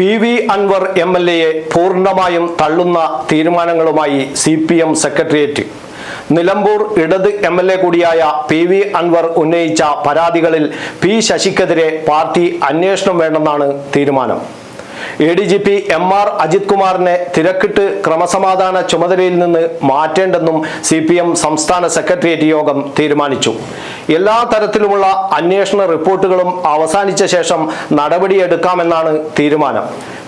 P V Anvar M L എയെ പൂർണമായും തള്ളുന്ന തീരുമാനങ്ങളുമായി C P M secretariat. Nilambur ഇടത് M L A കൂടിയായ P V Anvar ഉന്നയിച്ച പരാതികളിൽ പി ശശിക്കെതിരെ പാർട്ടി അന്വേഷണം വേണമെന്നാണ് തീരുമാനം. A D G P M R Ajith കുമാറിനെ തിരക്കിട്ട് ക്രമസമാധാന ചുമതലയിൽ നിന്ന് മാറ്റേണ്ടെന്നും സി പി എം സംസ്ഥാന സെക്രട്ടേറിയറ്റ് യോഗം തീരുമാനിച്ചു. എല്ലാ തരത്തിലുമുള്ള അന്വേഷണ റിപ്പോർട്ടുകളും അവസാനിച്ച ശേഷം നടപടിയെടുക്കാമെന്നാണ് തീരുമാനം.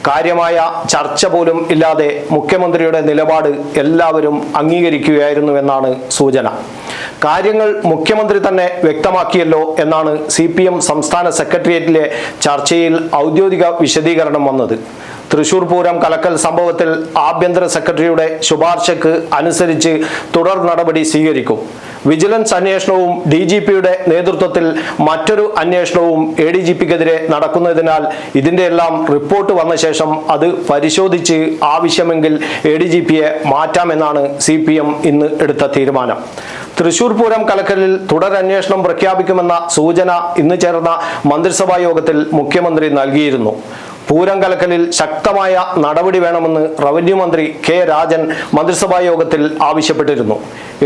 കാര്യമായ ചർച്ച പോലും ഇല്ലാതെ മുഖ്യമന്ത്രിയുടെ നിലപാട് എല്ലാവരും അംഗീകരിക്കുകയായിരുന്നുവെന്നാണ് സൂചന. കാര്യങ്ങൾ മുഖ്യമന്ത്രി തന്നെ വ്യക്തമാക്കിയല്ലോ എന്നാണ് സി പി എം സംസ്ഥാന സെക്രട്ടേറിയറ്റിലെ ചർച്ചയിൽ ഔദ്യോഗിക വിശദീകരണം വന്നത്. തൃശൂർ പൂരം കലക്കൽ സംഭവത്തിൽ ആഭ്യന്തര സെക്രട്ടറിയുടെ ശുപാർശക്ക് അനുസരിച്ച് തുടർ നടപടി സ്വീകരിക്കും. വിജിലൻസ് അന്വേഷണവും ഡി ജി പിയുടെ നേതൃത്വത്തിൽ മറ്റൊരു അന്വേഷണവും എ ഡി ജി പിക്കെതിരെ നടക്കുന്നതിനാൽ ഇതിന്റെ എല്ലാം റിപ്പോർട്ട് വന്ന ശേഷം അത് പരിശോധിച്ച് ആവശ്യമെങ്കിൽ എ ഡി ജി പിയെ മാറ്റാമെന്നാണ് സി പി എം ഇന്ന് എടുത്ത തീരുമാനം. തൃശൂർ പൂരം കലക്കലിൽ തുടരന്വേഷണം പ്രഖ്യാപിക്കുമെന്ന സൂചന ഇന്ന് ചേർന്ന മന്ത്രിസഭാ യോഗത്തിൽ മുഖ്യമന്ത്രി നൽകിയിരുന്നു. പൂരം കലക്കലിൽ ശക്തമായ നടപടി വേണമെന്ന് റവന്യൂ മന്ത്രി കെ രാജൻ മന്ത്രിസഭാ യോഗത്തിൽ ആവശ്യപ്പെട്ടിരുന്നു.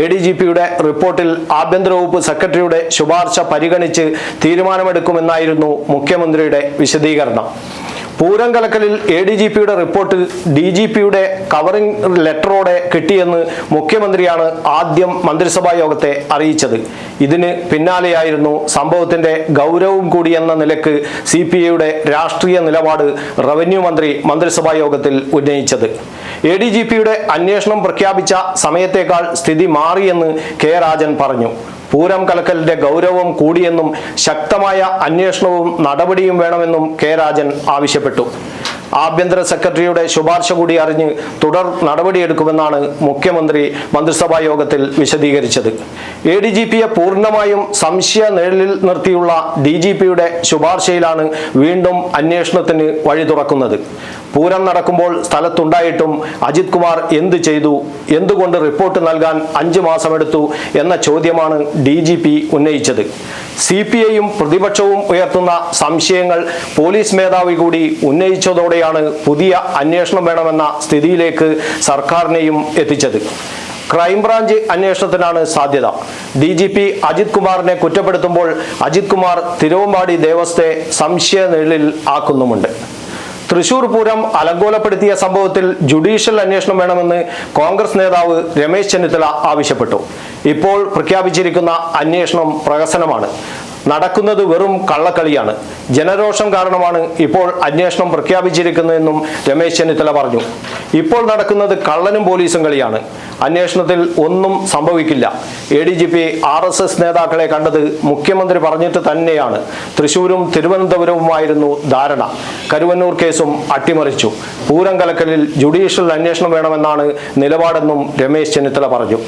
എ ഡി ജി പിയുടെ റിപ്പോർട്ടിൽ ആഭ്യന്തര വകുപ്പ് സെക്രട്ടറിയുടെ ശുപാർശ പരിഗണിച്ച് തീരുമാനമെടുക്കുമെന്നായിരുന്നു മുഖ്യമന്ത്രിയുടെ വിശദീകരണം. പൂരം കലക്കലിൽ എ ഡി ജി പിയുടെ റിപ്പോർട്ടിൽ ഡി ജി പിയുടെ കവറിംഗ് ലെറ്ററോടെ കിട്ടിയെന്ന് മുഖ്യമന്ത്രിയാണ് ആദ്യം മന്ത്രിസഭാ യോഗത്തെ അറിയിച്ചത്. ഇതിന് പിന്നാലെയായിരുന്നു സംഭവത്തിന്റെ ഗൗരവം കൂടിയെന്ന നിലയ്ക്ക് സി പി ഐയുടെ രാഷ്ട്രീയ നിലപാട് റവന്യൂ മന്ത്രി മന്ത്രിസഭാ യോഗത്തിൽ ഉന്നയിച്ചത്. എ ഡി ജി പിയുടെ അന്വേഷണം പ്രഖ്യാപിച്ച സമയത്തേക്കാൾ സ്ഥിതി മാറിയെന്ന് കെ. രാജൻ പറഞ്ഞു. പൂരം കലക്കലിന്റെ ഗൗരവം കൂടിയെന്നും ശക്തമായ അന്വേഷണവും നടപടിയും വേണമെന്നും കെ രാജൻ ആവശ്യപ്പെട്ടു. ആഭ്യന്തര സെക്രട്ടറിയുടെ ശുപാർശ കൂടി അറിഞ്ഞ് തുടർ നടപടിയെടുക്കുമെന്നാണ് മുഖ്യമന്ത്രി മന്ത്രിസഭാ യോഗത്തിൽ വിശദീകരിച്ചത്. എ ഡി ജി പിയെ പൂർണമായും സംശയ നിഴലിൽ നിർത്തിയുള്ള ഡി ജി പിയുടെ ശുപാർശയിലാണ് വീണ്ടും അന്വേഷണത്തിന് വഴി തുറക്കുന്നത്. പൂരം നടക്കുമ്പോൾ സ്ഥലത്തുണ്ടായിട്ടും അജിത് കുമാർ എന്ത് ചെയ്തു എന്തുകൊണ്ട് റിപ്പോർട്ട് നൽകാൻ അഞ്ചു മാസമെടുത്തു എന്ന ചോദ്യമാണ് ഡി ജി പി ഉന്നയിച്ചത്. സി പി ഐയും പ്രതിപക്ഷവും ഉയർത്തുന്ന സംശയങ്ങൾ പോലീസ് മേധാവി കൂടി ഉന്നയിച്ചതോടെയാണ് പുതിയ അന്വേഷണം വേണമെന്ന സ്ഥിതിയിലേക്ക് സർക്കാരിനെയും എത്തിച്ചത്. ക്രൈംബ്രാഞ്ച് അന്വേഷണത്തിനാണ് സാധ്യത. ഡി ജി പി അജിത് കുമാറിനെ കുറ്റപ്പെടുത്തുമ്പോൾ അജിത് കുമാർ തിരുവമ്പാടി ദേവസ്ഥയെ സംശയ നിഴലിൽ ആക്കുന്നുമുണ്ട്. തൃശൂർ പൂരം അലങ്കോലപ്പെടുത്തിയ സംഭവത്തിൽ ജുഡീഷ്യൽ അന്വേഷണം വേണമെന്ന് കോൺഗ്രസ് നേതാവ് രമേശ് ചെന്നിത്തല ആവശ്യപ്പെട്ടു. ഇപ്പോൾ പ്രഖ്യാപിച്ചിരിക്കുന്ന അന്വേഷണം പ്രഹസനമാണ്. നടക്കുന്നത് വെറും കള്ളക്കളിയാണ്. ജനരോഷം കാരണമാണ് ഇപ്പോൾ അന്വേഷണം പ്രഖ്യാപിച്ചിരിക്കുന്നതെന്നും രമേശ് ചെന്നിത്തല പറഞ്ഞു. ഇപ്പോൾ നടക്കുന്നത് കള്ളനും പോലീസും കളിയാണ്. അന്വേഷണത്തിൽ ഒന്നും സംഭവിക്കില്ല. A D G P R S S നേതാക്കളെ കണ്ടത് മുഖ്യമന്ത്രി പറഞ്ഞിട്ട് തന്നെയാണ്. തൃശൂരും തിരുവനന്തപുരവുമായിരുന്നു ധാരണ. കരുവന്നൂർ കേസും അട്ടിമറിച്ചു. പൂരം കലക്കലിൽ ജുഡീഷ്യൽ അന്വേഷണം വേണമെന്നാണ് നിലപാടെന്നും രമേശ് ചെന്നിത്തല പറഞ്ഞു.